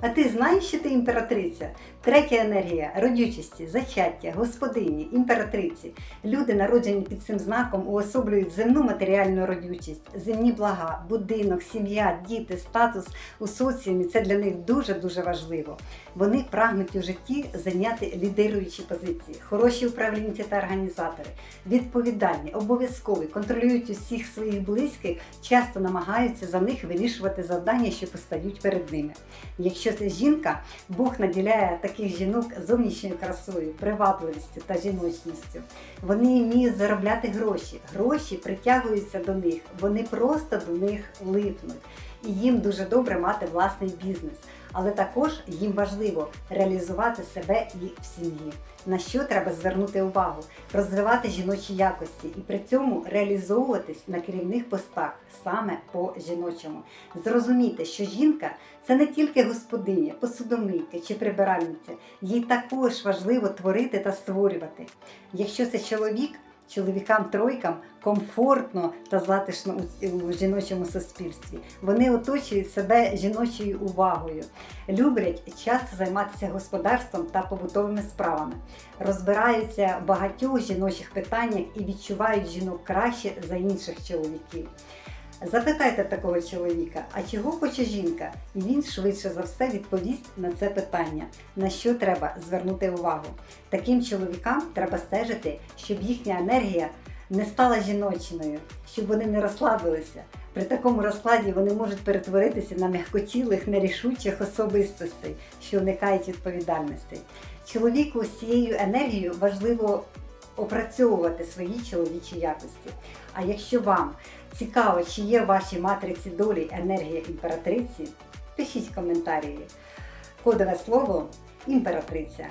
А ти знаєш, що ти імператриця? Третя енергія родючості, зачаття, господині, імператриці. Люди, народжені під цим знаком, уособлюють земну матеріальну родючість, земні блага, будинок, сім'я, діти, статус у соціумі. Це для них дуже-дуже важливо. Вони прагнуть у житті зайняти лідируючі позиції, хороші управлінці та організатори, відповідальні, обов'язкові, контролюють усіх своїх близьких, часто намагаються за них вирішувати завдання, що постають перед ними. Якщо це жінка, Бог наділяє таких жінок зовнішньою красою, привабливістю та жіночністю. Вони вміють заробляти гроші. Гроші притягуються до них, вони просто до них липнуть. І їм дуже добре мати власний бізнес. Але також їм важливо реалізувати себе і в сім'ї. На що треба звернути увагу, розвивати жіночі якості і при цьому реалізовуватись на керівних постах саме по жіночому. Зрозуміти, що жінка це не тільки господиня, посудомийка чи прибиральниця, їй також важливо творити та створювати. Якщо це чоловік, чоловікам-тройкам комфортно та затишно у, жіночому суспільстві. Вони оточують себе жіночою увагою, люблять часто займатися господарством та побутовими справами, розбираються в багатьох жіночих питаннях і відчувають жінок краще за інших чоловіків. Запитайте такого чоловіка, а чого хоче жінка? І він швидше за все відповість на це питання, на що треба звернути увагу. Таким чоловікам треба стежити, щоб їхня енергія не стала жіночною, щоб вони не розслабилися. При такому розкладі вони можуть перетворитися на м'якотілих, нерішучих особистостей, що уникають відповідальностей. Чоловіку з цією енергією важливо опрацьовувати свої чоловічі якості. А якщо вам цікаво, чи є в вашій матриці долі енергія імператриці, пишіть коментарі. Кодове слово імператриця.